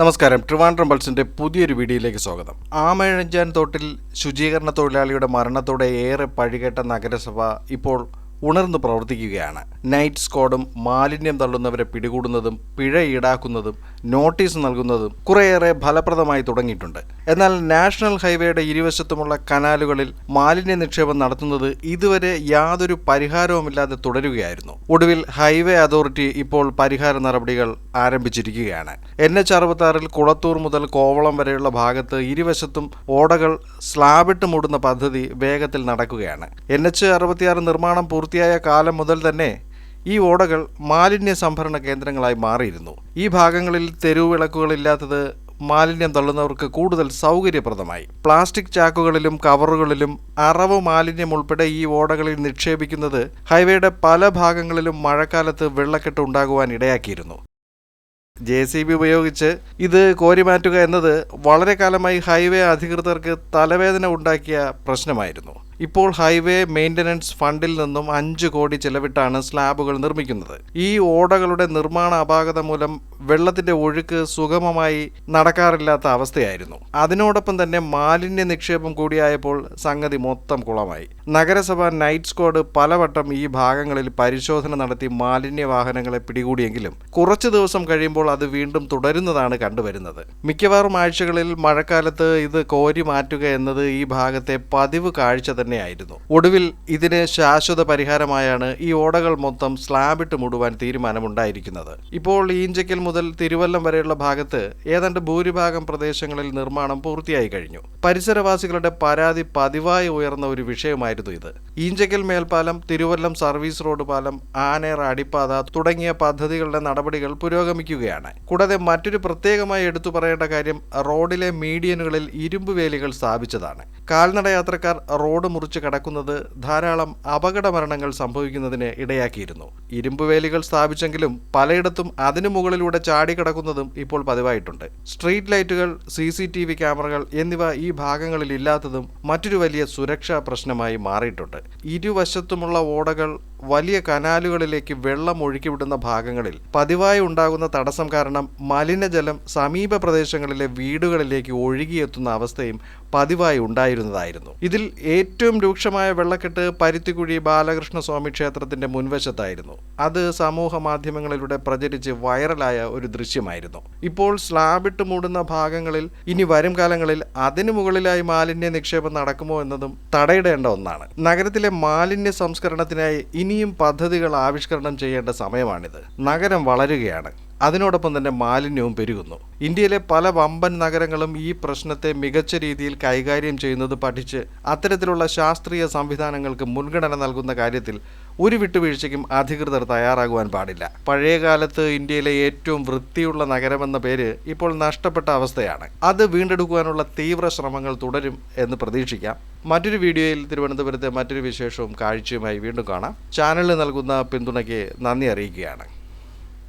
നമസ്കാരം. ട്രിവാൻഡ്രം പൾസിന്റെ പുതിയൊരു വീഡിയോയിലേക്ക് സ്വാഗതം. ആമഴഞ്ചാൻ തോട്ടിൽ ശുചീകരണ തൊഴിലാളിയുടെ മരണത്തോടെ ഏറെ പഴികേട്ട നഗരസഭ ഇപ്പോൾ ഉണർന്നു പ്രവർത്തിക്കുകയാണ്. നൈറ്റ് സ്ക്വാഡും മാലിന്യം തള്ളുന്നവരെ പിടികൂടുന്നതും പിഴ ഈടാക്കുന്നതും നോട്ടീസ് നൽകുന്നതും കുറേയേറെ ഫലപ്രദമായി തുടങ്ങിയിട്ടുണ്ട്. എന്നാൽ നാഷണൽ ഹൈവേയുടെ ഇരുവശത്തുമുള്ള കനാലുകളിൽ മാലിന്യ നിക്ഷേപം നടത്തുന്നത് ഇതുവരെ യാതൊരു പരിഹാരവുമില്ലാതെ തുടരുകയായിരുന്നു. ഒടുവിൽ ഹൈവേ അതോറിറ്റി ഇപ്പോൾ പരിഹാര നടപടികൾ ആരംഭിച്ചിരിക്കുകയാണ്. എൻ എച്ച് അറുപത്തി ആറിൽ കുളത്തൂർ മുതൽ കോവളം വരെയുള്ള ഭാഗത്ത് ഇരുവശത്തും ഓടകൾ സ്ലാബിട്ട് മൂടുന്ന പദ്ധതി വേഗത്തിൽ നടക്കുകയാണ്. എൻ എച്ച് അറുപത്തിയാറ് നിർമ്മാണം പൂർത്തിയായ കാലം മുതൽ തന്നെ ഈ ഓടകൾ മാലിന്യ സംഭരണ കേന്ദ്രങ്ങളായി മാറിയിരുന്നു. ഈ ഭാഗങ്ങളിൽ തെരുവിളക്കുകളില്ലാത്തത് മാലിന്യം തള്ളുന്നവർക്ക് കൂടുതൽ സൗകര്യപ്രദമായി. പ്ലാസ്റ്റിക് ചാക്കുകളിലും കവറുകളിലും അറവ് മാലിന്യം ഉൾപ്പെടെ ഈ ഓടകളിൽ നിക്ഷേപിക്കുന്നത് ഹൈവേയുടെ പല ഭാഗങ്ങളിലും മഴക്കാലത്ത് വെള്ളക്കെട്ട് ഉണ്ടാകുവാൻ ഇടയാക്കിയിരുന്നു. ജെ സി ബി ഉപയോഗിച്ച് ഇത് കോരിമാറ്റുക എന്നത് വളരെ കാലമായി ഹൈവേ അധികൃതർക്ക് തലവേദന ഉണ്ടാക്കിയ പ്രശ്നമായിരുന്നു. ഇപ്പോൾ ഹൈവേ മെയിന്റനൻസ് ഫണ്ടിൽ നിന്നും അഞ്ച് കോടി ചെലവിട്ടാണ് സ്ലാബുകൾ നിർമ്മിക്കുന്നത്. ഈ ഓടകളുടെ നിർമ്മാണ അപാകത മൂലം വെള്ളത്തിന്റെ ഒഴുക്ക് സുഗമമായി നടക്കാറില്ലാത്ത അവസ്ഥയായിരുന്നു. അതിനോടൊപ്പം തന്നെ മാലിന്യ നിക്ഷേപം കൂടിയായപ്പോൾ സംഗതി മൊത്തം കുളമായി. നഗരസഭ നൈറ്റ് സ്ക്വാഡ് പലവട്ടം ഈ ഭാഗങ്ങളിൽ പരിശോധന നടത്തി മാലിന്യ വാഹനങ്ങളെ പിടികൂടിയെങ്കിലും കുറച്ചു ദിവസം കഴിയുമ്പോൾ അത് വീണ്ടും തുടരുന്നതാണ് കണ്ടുവരുന്നത്. മിക്കവാറും ആഴ്ചകളിൽ മഴക്കാലത്ത് ഇത് കോരി മാറ്റുക എന്നത് ഈ ഭാഗത്തെ പതിവ് കാഴ്ച തന്നെയായിരുന്നു. ഒടുവിൽ ഇതിന് ശാശ്വത പരിഹാരമായാണ് ഈ ഓടകൾ മൊത്തം സ്ലാബിട്ട് മൂടുവാൻ തീരുമാനമുണ്ടായിരിക്കുന്നത്. ഇപ്പോൾ ഈഞ്ചക്കൽ മുതൽ തിരുവല്ലം വരെയുള്ള ഭാഗത്ത് ഏതാണ്ട് ഭൂരിഭാഗം പ്രദേശങ്ങളിൽ നിർമ്മാണം പൂർത്തിയായി കഴിഞ്ഞു. പരിസരവാസികളുടെ പരാതി പതിവായി ഉയർന്ന ഒരു വിഷയമായിരുന്നു ഇത്. ഈഞ്ചക്കൽ മേൽപ്പാലം തിരുവല്ലം സർവീസ് റോഡ് പാലം ആനേർ അടിപ്പാത തുടങ്ങിയ പദ്ധതികളുടെ നടപടികൾ പുരോഗമിക്കുകയാണ്. കൂടാതെ മറ്റൊരു പ്രത്യേകമായി എടുത്തു പറയേണ്ട കാര്യം റോഡിലെ മീഡിയനുകളിൽ ഇരുമ്പ് വേലികൾ സ്ഥാപിച്ചതാണ്. കാൽനട യാത്രക്കാർ റോഡ് മുറിച്ച് കടക്കുന്നത് ധാരാളം അപകട മരണങ്ങൾ സംഭവിക്കുന്നതിന് ഇടയാക്കിയിരുന്നു. ഇരുമ്പ് വേലികൾ സ്ഥാപിച്ചെങ്കിലും പലയിടത്തും അതിനു മുകളിലൂടെ ചാടിക്കടക്കുന്നതും ഇപ്പോൾ പതിവായിട്ടുണ്ട്. സ്ട്രീറ്റ് ലൈറ്റുകൾ സി സി ടി വി ക്യാമറകൾ എന്നിവ ഈ ഭാഗങ്ങളിൽ ഇല്ലാത്തതും മറ്റൊരു വലിയ സുരക്ഷാ പ്രശ്നമായി മാറിയിട്ടുണ്ട്. ഇരുവശത്തുമുള്ള ഓടകൾ വലിയ കനാലുകളിലേക്ക് വെള്ളം ഒഴുക്കിവിടുന്ന ഭാഗങ്ങളിൽ പതിവായി ഉണ്ടാകുന്ന തടസ്സം കാരണം മലിനജലം സമീപ പ്രദേശങ്ങളിലെ വീടുകളിലേക്ക് ഒഴുകിയെത്തുന്ന അവസ്ഥയും പതിവായി ഉണ്ടായിരുന്നതായിരുന്നു. ഇതിൽ ഏറ്റവും രൂക്ഷമായ വെള്ളക്കെട്ട് പരുത്തിക്കുഴി ബാലകൃഷ്ണസ്വാമി ക്ഷേത്രത്തിന്റെ മുൻവശത്തായിരുന്നു. അത് സമൂഹ മാധ്യമങ്ങളിലൂടെ പ്രചരിച്ച് വൈറലായ ഒരു ദൃശ്യമായിരുന്നു. ഇപ്പോൾ സ്ലാബിട്ട് മൂടുന്ന ഭാഗങ്ങളിൽ ഇനി വരും കാലങ്ങളിൽ അതിനു മുകളിലായി മാലിന്യ നിക്ഷേപം നടക്കുമോ എന്നതും തടയിടേണ്ട ഒന്നാണ്. നഗരത്തിലെ മാലിന്യ സംസ്കരണത്തിനായി ഇനിയും പദ്ധതികൾ ആവിഷ്കരണം ചെയ്യേണ്ട സമയമാണിത്. നഗരം വളരുകയാണ്. അതിനോടൊപ്പം തന്നെ മാലിന്യവും പെരുകുന്നു. ഇന്ത്യയിലെ പല വമ്പൻ നഗരങ്ങളും ഈ പ്രശ്നത്തെ മികച്ച രീതിയിൽ കൈകാര്യം ചെയ്യുന്നത് പഠിച്ച് അത്തരത്തിലുള്ള ശാസ്ത്രീയ സംവിധാനങ്ങൾക്ക് മുൻഗണന നൽകുന്ന കാര്യത്തിൽ ഒരു വിട്ടുവീഴ്ചയ്ക്കും അധികൃതർ തയ്യാറാകുവാൻ പാടില്ല. പഴയ കാലത്ത് ഇന്ത്യയിലെ ഏറ്റവും വൃത്തിയുള്ള നഗരമെന്ന പേര് ഇപ്പോൾ നഷ്ടപ്പെട്ട അവസ്ഥയാണ്. അത് വീണ്ടെടുക്കുവാനുള്ള തീവ്ര ശ്രമങ്ങൾ തുടരും എന്ന് പ്രതീക്ഷിക്കാം. മറ്റൊരു വീഡിയോയിൽ തിരുവനന്തപുരത്തെ മറ്റൊരു വിശേഷവും കാഴ്ചയുമായി വീണ്ടും കാണാം. ചാനലിന് നൽകുന്ന പിന്തുണയ്ക്ക് നന്ദി അറിയിക്കുകയാണ്.